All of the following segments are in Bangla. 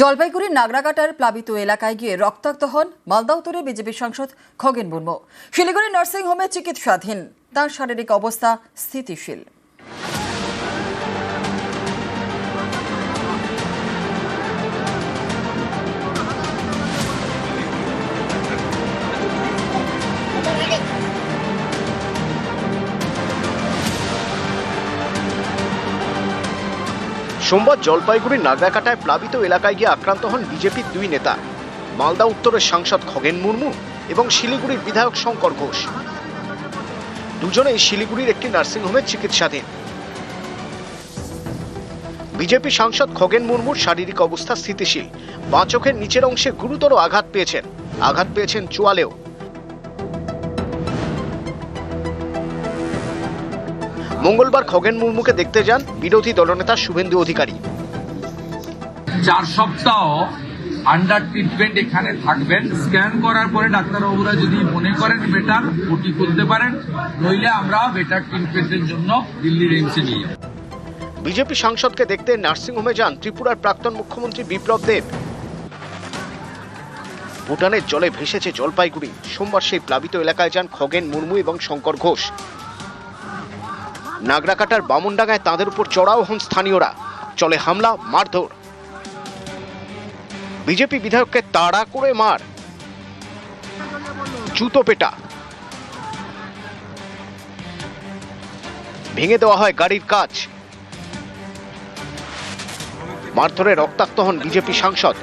জলপাইগুড়ির নাগরাকাটার প্লাবিত এলাকায় গিয়ে রক্তাক্ত হন মালদা উত্তরে বিজেপি সাংসদ খগেন মুর্মু। শিলিগুড়ি নার্সিংহোমে চিকিৎসাধীন। তার শারীরিক অবস্থা স্থিতিশীল। সোমবার জলপাইগুড়ির নাগরাকাটায় প্লাবিত এলাকায় গিয়ে আক্রান্ত হন বিজেপির দুই নেতা। মালদা উত্তরের সাংসদ খগেন মুর্মু এবং শিলিগুড়ির বিধায়ক শঙ্কর ঘোষ। দুজনেই শিলিগুড়ির একটি নার্সিংহোমে চিকিৎসাধীন। বিজেপি সাংসদ খগেন মুর্মুর শারীরিক অবস্থা স্থিতিশীল। বাঁ চোখের নিচের অংশে গুরুতর আঘাত পেয়েছেন। আঘাত পেয়েছেন চোয়ালেও। মঙ্গলবার খগেন মুর্মুকে দেখতে যান বিরোধী দলনেতা শুভেন্দু অধিকারী। চার সপ্তাহ আন্ডার ট্রিটমেন্ট এখানে থাকবেন। স্ক্যান করার পরে ডাক্তারবাবুরা যদি মনে করেন বেটার ওটি করতে পারেন। নইলে আমরা বেটার ট্রিটমেন্টের জন্য দিল্লির এইমসে নিয়ে যাব। বিজেপি সাংসদকে দেখতে নার্সিংহোমে যান ত্রিপুরার প্রাক্তন মুখ্যমন্ত্রী বিপ্লব দেব। ভুটানের জলে ভেসেছে জলপাইগুড়ি। সোমবার সেই প্লাবিত এলাকায় যান খগেন মুর্মু এবং শঙ্কর ঘোষ। নাগরাকাটার বামনডাঙ্গায় তাদের উপর চড়াও হন স্থানীয়রা। চলে হামলা, মারধর। বিজেপি বিধায়ককে তাড়া করে মার। জুতো পেটা। ভেঙে দেওয়া হয় গাড়ির কাজ। মারধরে রক্তাক্ত হন বিজেপি সাংসদ।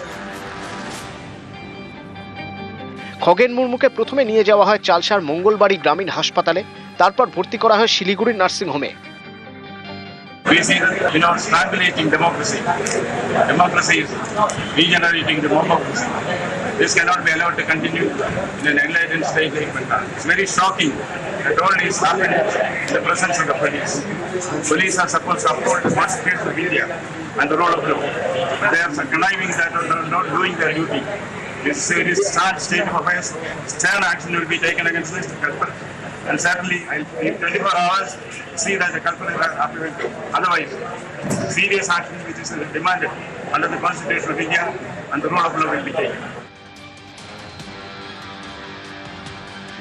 খগেন মুর্মুকে প্রথমে নিয়ে যাওয়া হয় চালসার মঙ্গলবাড়ি গ্রামীণ হাসপাতালে। তারপর ভর্তি করা হয় শিলিগুড়ির নার্সিংহোমে facing, you know, stabilizing democracy. Democracy is regenerating democracy. This cannot be allowed to continue in a negligent state like Bengal. It's very shocking that all this happened in the presence of the police. Police are supposed to uphold the constitution of India and the rule of law. But they are conniving that or they're not doing their duty. This is a sad state of affairs. Stern action will be taken against this culprit. And certainly, I'll, in 24 hours, see it as a cultural appearance. Otherwise, serious action which is demanded under the Constitution of India and the rule of law will be taken.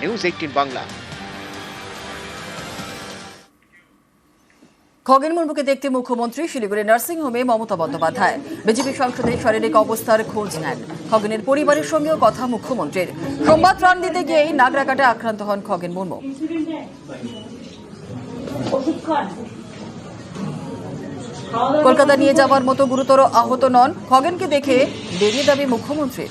News 18 Bangla. Khagen মুর্মুকে দেখতে মুখ্যমন্ত্রী শিলিগুড়ি নার্সিংহোমে মমতা বন্দ্যোপাধ্যায়। বিজেপি সংসদের শারীরিক অবস্থার খোঁজ নেন। খগেনের পরিবারের সঙ্গেও কথা মুখ্যমন্ত্রীর। সোমবার ত্রাণ দিতে গিয়েই নাগরাকাটে আক্রান্ত হন খগেন মুর্মু। কলকাতা নিয়ে যাওয়ার মতো গুরুতর আহত নন খগেনকে দেখে বেরিয়ে দাবি মুখ্যমন্ত্রীর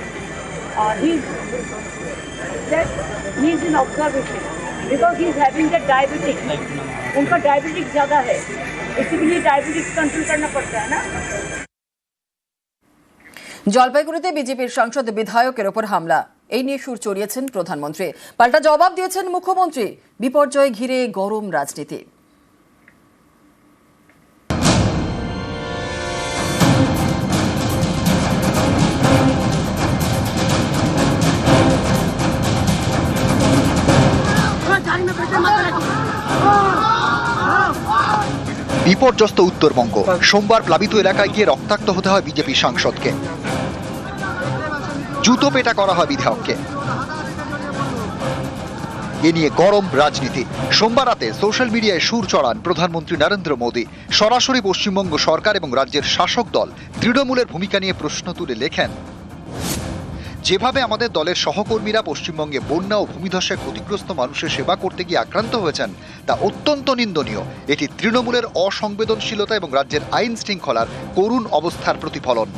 he that he is in observation because he is having the diabetic उनका डायबिटिक ज़्यादा है इसीलिए डायबिटिक्स कंट्रोल करना पड़ता है ना জলপাইগুড়িতে বিজেপির সাংসদ বিধায়কের ওপর হামলা এই নিয়ে সুর চড়িয়েছেন প্রধানমন্ত্রী পাল্টা জবাব দিয়েছেন মুখ্যমন্ত্রী বিপর্যয় ঘিরে গরম রাজনীতি বিপর্যস্ত উত্তরবঙ্গ। সোমবার প্লাবিত এলাকায় গিয়ে রক্তাক্ত হতে হয় বিজেপি সাংসদকে। জুতো পেটা করা হয় বিধায়ককে। এ নিয়ে গরম রাজনীতি। সোমবার রাতে সোশ্যাল মিডিয়ায় সুর চড়ান প্রধানমন্ত্রী নরেন্দ্র মোদী। সরাসরি পশ্চিমবঙ্গ সরকার এবং রাজ্যের শাসক দল তৃণমূলের ভূমিকা নিয়ে প্রশ্ন তুলে লেখেন যেভাবে আমাদের দলের সহকর্মীরা পশ্চিমবঙ্গে বন্যা ও ভূমিধসে ক্ষতিগ্রস্ত মানুষের সেবা করতে গিয়ে আক্রান্ত হয়েছেন, তা অত্যন্ত নিন্দনীয়। এটি তৃণমূলের অসংবেদনশীলতা এবং রাজ্যের আইন শৃঙ্খলার করুণ অবস্থার প্রতিফলন।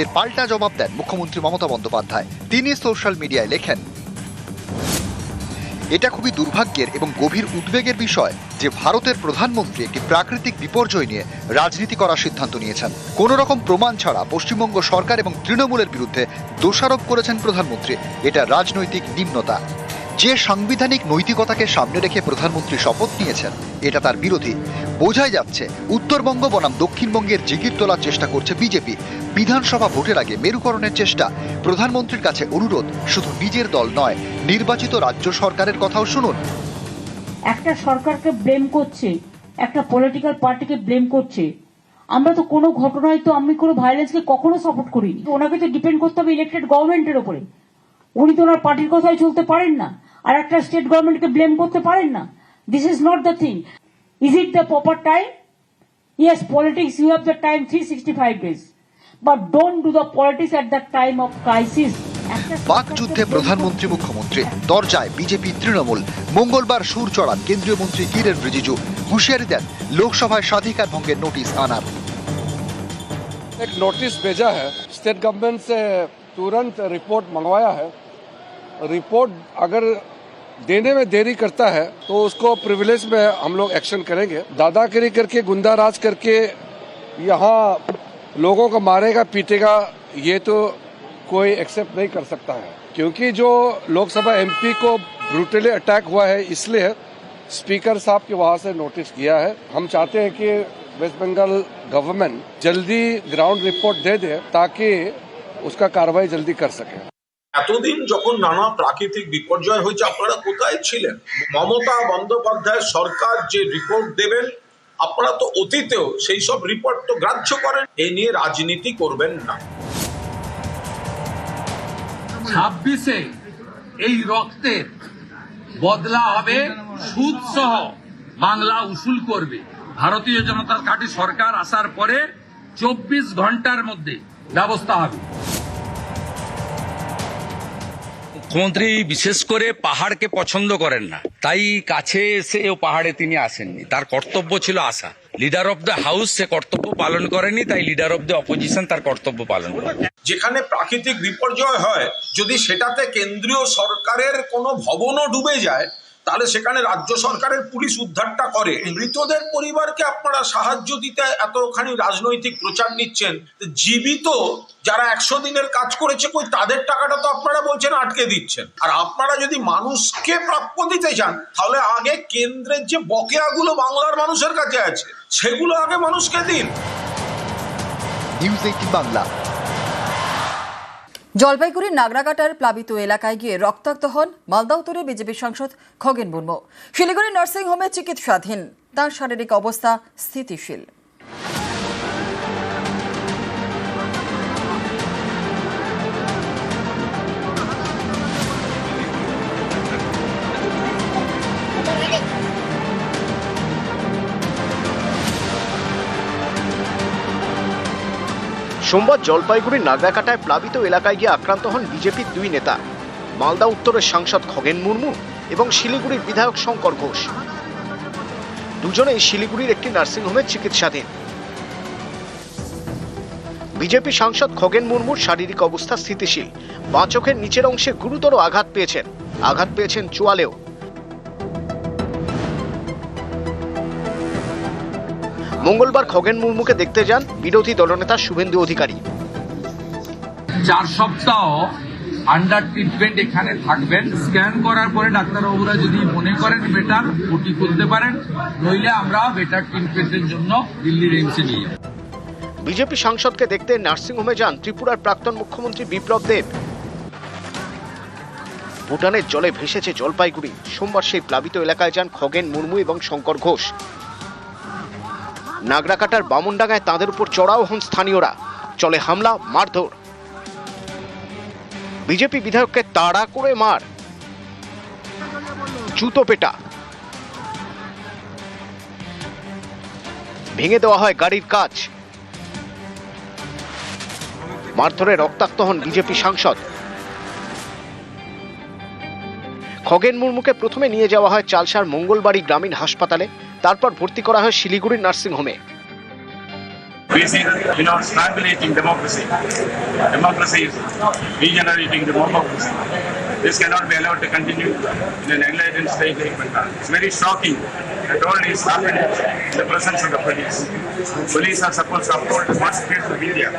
এর পাল্টা জবাব দেন মুখ্যমন্ত্রী মমতা বন্দ্যোপাধ্যায়। তিনি সোশ্যাল মিডিয়ায় লেখেন, এটা খুবই দুর্ভাগ্যের এবং গভীর উদ্বেগের বিষয়। যে ভারতের প্রধানমন্ত্রী একটি প্রাকৃতিক বিপর্যয় নিয়ে রাজনীতি করার সিদ্ধান্ত নিয়েছেন। কোনো রকম প্রমাণ ছাড়া পশ্চিমবঙ্গ সরকার এবং তৃণমূলের বিরুদ্ধে দোষারোপ করেছেন প্রধানমন্ত্রী। এটা রাজনৈতিক নিম্নতা। যে সাংবিধানিক নৈতিকতাকে সামনে রেখে প্রধানমন্ত্রী শপথ নিয়েছেন, এটা তার বিরোধী। বোঝাই যাচ্ছে, উত্তরবঙ্গ বনাম দক্ষিণবঙ্গের জিগির তোলার চেষ্টা করছে বিজেপি। বিধানসভা ভোটের আগে মেরুকরণের চেষ্টা। প্রধানমন্ত্রীর কাছে অনুরোধ, শুধু নিজের দল নয়, নির্বাচিত রাজ্য সরকারের কথাও শুনুন। একটা সরকারকে ব্লেম করছে, একটা পলিটিক্যাল পার্টিকে ব্লেম করছে। আমরা তো কোনো ঘটনায় তো আমি কোনো ভায়োলেন্সকে কখনো সাপোর্ট করিনি। ওনাকে তো ডিপেন্ড করতে হবে ইলেক্টেড গভর্নমেন্টের উপরে উনি তো ওনার পার্টির কথাই চলতে পারেন না, আর একটা স্টেট গভর্নমেন্টকে ব্লেম করতে পারেন না। This is not the thing is it the proper time yes politics you have the time three sixty five days but don't do the politics at the time of crisis বাকযুদ্ধে প্রধানমন্ত্রী মুখ্যমন্ত্রী দরজায় বিজেপি তৃণমূল মঙ্গলবার সুর চড়ান কেন্দ্রীয় মন্ত্রী কিরেন রিজিজু হুঁশিয়ারি দেন লোকসভায় স্বাধিকার ভঙ্গের নোটিশ আনার एक नोटिस भेजा है स्टेट गवर्नमेंट से तुरंत रिपोर्ट मंगवाया है रिपोर्ट अगर देने में देरी करता है तो उसको प्रिविलेज में हम लोग एक्शन करेंगे दादागिरी करके गुंडाराज करके यहाँ लोगों को मारेगा पीटेगा ये तो कोई एक्सेप्ट नहीं कर सकता है क्योंकि जो लोकसभा एमपी को ब्रूटली अटैक हुआ है इसलिए स्पीकर साहब के वहाँ से नोटिस किया है हम चाहते हैं कि वेस्ट बंगाल गवर्नमेंट जल्दी ग्राउंड रिपोर्ट दे दे ताकि उसका कार्रवाई जल्दी कर सके এতদিন যখন নানা প্রাকৃতিক বিপর্যয় হয়েছে আপনারা কোথায় ছিলেন মমতা বন্দ্যোপাধ্যায় সরকার যে রিপোর্ট দেবেন আপনারা তো অতীতেও সেই সব রিপোর্ট তো গ্রাহ্য করেন এই নিয়ে রাজনীতি করবেন না ছাব্বিশে এই রক্তের বদলা হবে সুদ সহ বাংলা উসুল করবে। ভারতীয় জনতা পার্টি সরকার আসার পরে চব্বিশ ঘণ্টার মধ্যে ব্যবস্থা হবে। মুখ্যমন্ত্রী বিশেষ করে পাহাড়কে পছন্দ করেন না। তাই কাছে এসে ও পাহাড়ে তিনি আসেননি। তার কর্তব্য ছিল আসা লিডার অফ দ্য হাউস সে কর্তব্য পালন করেনি, তাই লিডার অফ দ্য অপোজিশন তার কর্তব্য পালন করে। যেখানে প্রাকৃতিক বিপর্যয় হয়, যদি সেটাতে কেন্দ্রীয় সরকারের কোনো ভবনও ডুবে যায় তাহলে সেখানে রাজ্য সরকারের পুলিশ উদ্ধারটা করে। মৃতদের পরিবারকে আপনারা সাহায্য দিতে এতখানি রাজনৈতিক প্রচার নিচ্ছেন জীবিত যারা একশো দিনের কাজ করেছে কই তাদের টাকাটা তো আপনারা বলছেন আটকে দিচ্ছেন। আর আপনারা যদি মানুষকে প্রাপ্য দিতে চান, তাহলে আগে কেন্দ্রের যে বকেয়াগুলো বাংলার মানুষের কাছে আছে, সেগুলো আগে মানুষকে দিন। News eighteen Bangla. জলপাইগুড়ির নাগরাকাটার প্লাবিত এলাকায় গিয়ে রক্তাক্ত হন মালদা উত্তরে বিজেপি সাংসদ খগেন মুর্মু। শিলিগুড়ি নার্সিংহোমে চিকিৎসাধীন। তার শারীরিক অবস্থা স্থিতিশীল। সোমবার জলপাইগুড়ির নাগরাকাটায় প্লাবিত এলাকায় গিয়ে আক্রান্ত হন বিজেপির দুই নেতা। মালদা উত্তরের সাংসদ খগেন মুর্মু এবং শিলিগুড়ির বিধায়ক শঙ্কর ঘোষ। দুজনেই শিলিগুড়ির একটি নার্সিংহোমে চিকিৎসাধীন। বিজেপি সাংসদ খগেন মুর্মুর শারীরিক অবস্থা স্থিতিশীল। বাঁ চোখের নিচের অংশে গুরুতর আঘাত পেয়েছেন। আঘাত পেয়েছেন চোয়ালেও। মঙ্গলবার খগেন মুর্মুকে দেখতে যান বিরোধী দলনেতা শুভেন্দু অধিকারী। চার সপ্তাহ আন্ডার ট্রিটমেন্ট এখানে থাকবেন। স্ক্যান করার পরে ডাক্তারবাবুরা যদি মনে করেন বেটার ওটি করতে পারেন নইলে আমরা বেটার ট্রিটমেন্টের জন্য দিল্লির এইমসে নিয়ে যাব। বিজেপি সাংসদকে দেখতে নার্সিংহোমে যান ত্রিপুরার প্রাক্তন মুখ্যমন্ত্রী বিপ্লব দেব। ভুটানের জলে ভেসেছে জলপাইগুড়ি। সোমবার সেই প্লাবিত এলাকায় যান খগেন মুর্মু এবং শঙ্কর ঘোষ। নাগরাকাটার বামনডাঙ্গায় তাদের উপর চড়াও হন স্থানীয়রা। চলে হামলা, মারধর। বিজেপি বিধায়ককে তাড়া করে মার। জুতো পেটা। ভেঙে দেওয়া হয় গাড়ির কাজ। মারধরে রক্তাক্ত হন বিজেপি সাংসদ। খগেন মুর্মুকে প্রথমে নিয়ে যাওয়া হয় চালসার মঙ্গলবাড়ি গ্রামীণ হাসপাতালে। তারপর ভর্তি করা হয় শিলিগুড়ির নার্সিংহোমে Facing, you know, strangulating democracy. Democracy is regenerating democracy. This cannot be allowed to continue in an enlightened state like Bengal. It's very shocking that all this happened in the presence of the police. Police are supposed to uphold the constitution of India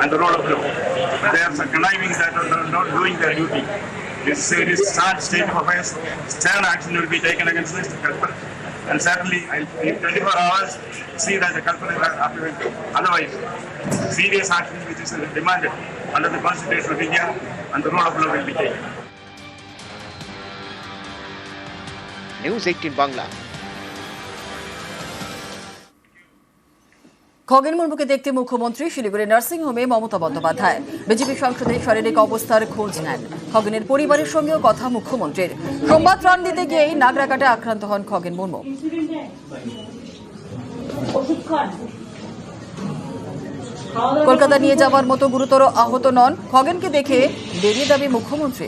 and the rule of law. But they are conniving that or not- not doing their duty. This serious sad state of affairs, stern action will be taken against this culprit. And certainly, I'll, in 24 hours, see that the culprit is appeared. Otherwise, serious action which is demanded under the Constitution of India and the rule of law will be taken. News 18 Bangla. Khagen মুর্মুকে দেখতে মুখ্যমন্ত্রী শিলিগুড়ি নার্সিংহোমে মমতা বন্দ্যোপাধ্যায়। বিজেপি সংসদে শারীরিক অবস্থার খোঁজ নেন। খগেনের পরিবারের সঙ্গেও কথা মুখ্যমন্ত্রীর। সোমবার ত্রাণ দিতে গিয়েই নাগরাকাটে আক্রান্ত হন খগেন মুর্মু। কলকাতা নিয়ে যাওয়ার মতো গুরুতর আহত নন খগেনকে দেখে বেরিয়ে যাবে মুখ্যমন্ত্রী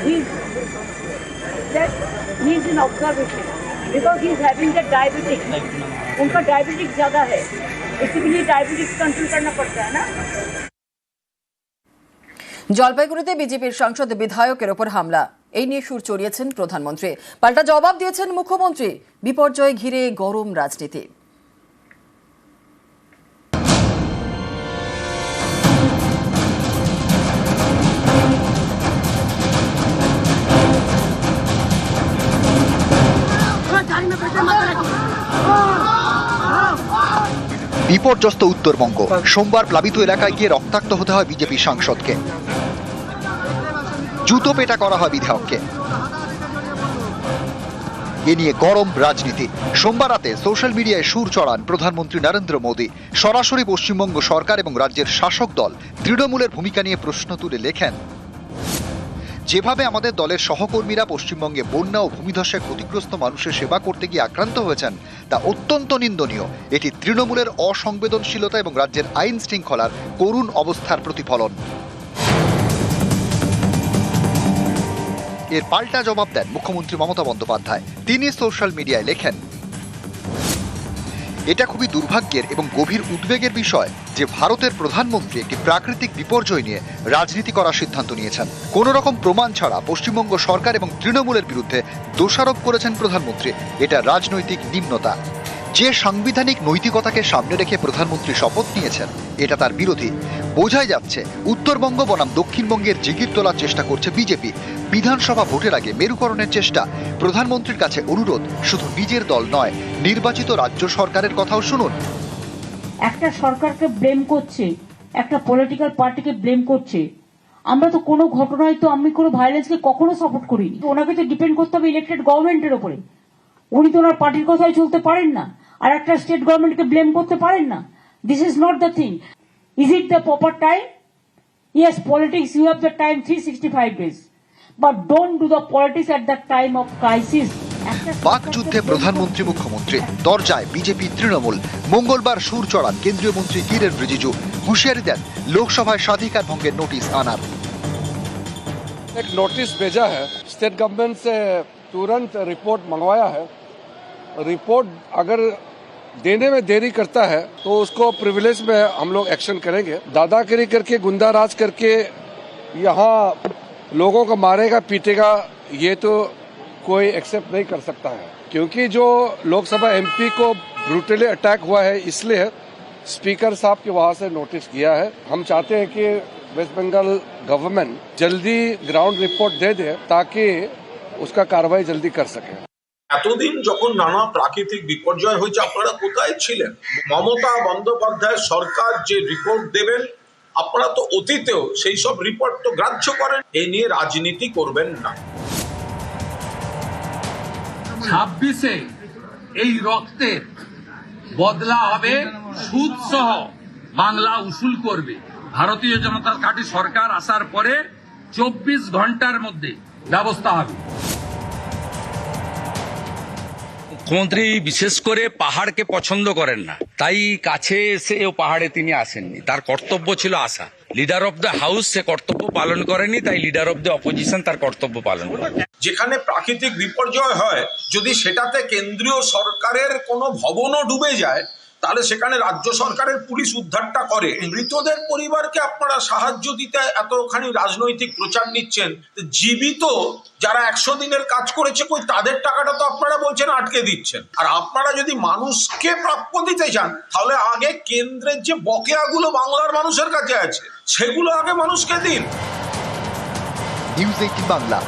he that he is in observation because he is having the diabetic उनका डायबिटिक ज़्यादा है इसीलिए डायबिटिक्स कंट्रोल करना पड़ता है ना জলপাইগুড়িতে বিজেপির সাংসদ বিধায়কের ওপর হামলা এই নিয়ে সুর চড়িয়েছেন প্রধানমন্ত্রী পাল্টা জবাব দিয়েছেন মুখ্যমন্ত্রী বিপর্যয় ঘিরে গরম রাজনীতি বিপর্যস্ত উত্তরবঙ্গ। সোমবার প্লাবিত এলাকায় গিয়ে রক্তাক্ত হতে হয় বিজেপি সাংসদকে। জুতো পেটা করা হয় বিধায়ককে। এ নিয়ে গরম রাজনীতি। সোমবার রাতে সোশ্যাল মিডিয়ায় সুর চড়ান প্রধানমন্ত্রী নরেন্দ্র মোদী। সরাসরি পশ্চিমবঙ্গ সরকার এবং রাজ্যের শাসক দল তৃণমূলের ভূমিকা নিয়ে প্রশ্ন তুলে লেখেন যেভাবে আমাদের দলের সহকর্মীরা পশ্চিমবঙ্গে বন্যা ও ভূমিধসে ক্ষতিগ্রস্ত মানুষের সেবা করতে গিয়ে আক্রান্ত হয়েছেন, তা অত্যন্ত নিন্দনীয়। এটি তৃণমূলের অসংবেদনশীলতা এবং রাজ্যের আইন শৃঙ্খলার করুণ অবস্থার প্রতিফলন। এর পাল্টা জবাব দেন মুখ্যমন্ত্রী মমতা বন্দ্যোপাধ্যায়। তিনি সোশ্যাল মিডিয়ায় লেখেন, এটা খুবই দুর্ভাগ্যের এবং গভীর উদ্বেগের বিষয়। যে ভারতের প্রধানমন্ত্রী একটি প্রাকৃতিক বিপর্যয় নিয়ে রাজনীতি করার সিদ্ধান্ত নিয়েছেন। কোনো রকম প্রমাণ ছাড়া পশ্চিমবঙ্গ সরকার এবং তৃণমূলের বিরুদ্ধে দোষারোপ করেছেন প্রধানমন্ত্রী। এটা রাজনৈতিক নিম্নতা। যে সাংবিধানিক নৈতিকতাকে সামনে রেখে প্রধানমন্ত্রী শপথ নিয়েছেন, এটা তার বিরোধী। বোঝাই যাচ্ছে, উত্তরবঙ্গ বনাম দক্ষিণবঙ্গের জিগির তোলার চেষ্টা করছে বিজেপি। বিধানসভা ভোটের আগে মেরুকরণের চেষ্টা। প্রধানমন্ত্রীর কাছে অনুরোধ, শুধু নিজের দল নয়, নির্বাচিত রাজ্য সরকারের কথাও শুনুন। একটা সরকারকে ব্লেম করছে, একটা পলিটিক্যাল পার্টিকে ব্লেম করছে। আমরা তো কোনো ঘটনায় তো আমি কোনো ভায়োলেন্সকে কখনো সাপোর্ট করিনি। ওনাকে তো ডিপেন্ড করতে হবে ইলেক্টেড গভর্নমেন্টের ওপরে উনি তো ওনার পার্টির কথাই চলতে পারেন না, আর একটা স্টেট গভর্নমেন্টকে ব্লেম করতে পারেন না। This is not the thing is it the proper time yes politics you have the time three sixty five days but don't do the politics at the time of crisis বাক যুদ্ধে প্রধানমন্ত্রী মুখ্যমন্ত্রী দরজায় বিজেপি তৃণমূল মঙ্গলবার সুর চড়ান কেন্দ্রীয় মন্ত্রী কিরেন রিজিজু হুঁশিয়ারি দেন লোকসভায় স্বাধিকার ভঙ্গের নোটিশ আনার एक नोटिस भेजा है स्टेट गवर्नमेंट से तुरंत रिपोर्ट मंगवाया है रिपोर्ट अगर देने में देरी करता है तो उसको प्रिविलेज में हम लोग एक्शन करेंगे दादागिरी करके गुंडा राज करके यहाँ लोगों को मारेगा पीटेगा ये तो कोई एक्सेप्ट नहीं कर सकता है क्योंकि जो लोकसभा एमपी को ब्रूटली अटैक हुआ है इसलिए स्पीकर साहब के वहां से नोटिस किया है हम चाहते हैं कि वेस्ट बंगाल गवर्नमेंट जल्दी ग्राउंड रिपोर्ट दे दे ताकि उसका कार्रवाई जल्दी कर सके এতদিন যখন নানা প্রাকৃতিক বিপর্যয় হয়েছে আপনারা কোথায় ছিলেন মমতা বন্দ্যোপাধ্যায় সরকার যে রিপোর্ট দেবেন আপনারা তো অতীতেও সেই সব রিপোর্ট তো গ্রাহ্য করেন এ নিয়ে রাজনীতি করবেন না ছাব্বিশে এই রক্তের বদলা হবে সুদ সহ বাংলা উসুল করবে। ভারতীয় জনতা পার্টি সরকার আসার পরে চব্বিশ ঘণ্টার মধ্যে ব্যবস্থা হবে। মুখ্যমন্ত্রী বিশেষ করে পাহাড়কে পছন্দ করেন না। তাই কাছে এসে ও পাহাড়ে তিনি আসেননি। তার কর্তব্য ছিল আসা লিডার অফ দ্য হাউস সে কর্তব্য পালন করেনি, তাই লিডার অফ দ্য অপোজিশন তার কর্তব্য পালন করে। যেখানে প্রাকৃতিক বিপর্যয় হয়, যদি সেটাতে কেন্দ্রীয় সরকারের কোনো ভবনও ডুবে যায় তাহলে সেখানে রাজ্য সরকারের পুলিশ উদ্ধারটা করে। মৃতদের পরিবারকে আপনারা সাহায্য দিতে এতখানি রাজনৈতিক প্রচার নিচ্ছেন জীবিত যারা একশো দিনের কাজ করেছে, কই তাদের টাকাটা তো আপনারা বলছেন আটকে দিচ্ছেন। আর আপনারা যদি মানুষকে প্রাপ্য দিতে চান, তাহলে আগে কেন্দ্রের যে বকেয়াগুলো বাংলার মানুষের কাছে আছে, সেগুলো আগে মানুষকে দিন। News eighteen Bangla.